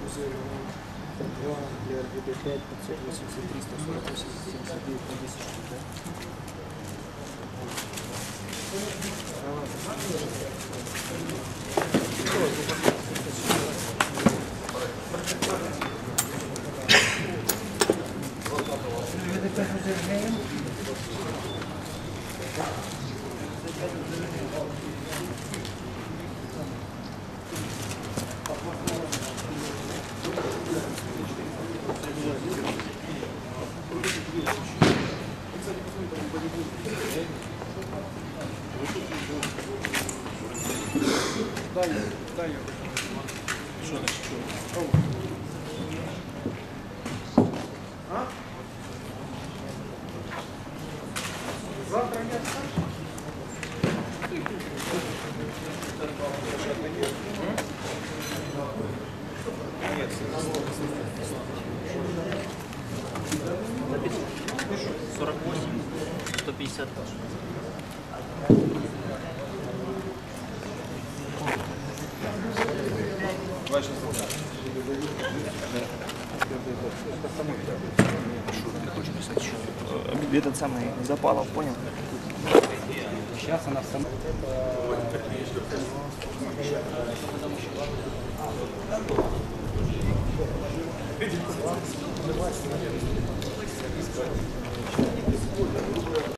Пузырь, 2, для РГД 5, 583, 148, 79, 50, да? Thank you. Дай, дай. Что значит? А? Завтра не отстанешь? 48, 150 Два часа. Ты хочешь писать еще? Этот самый Запалов, понял? Сейчас она сама. Thank you.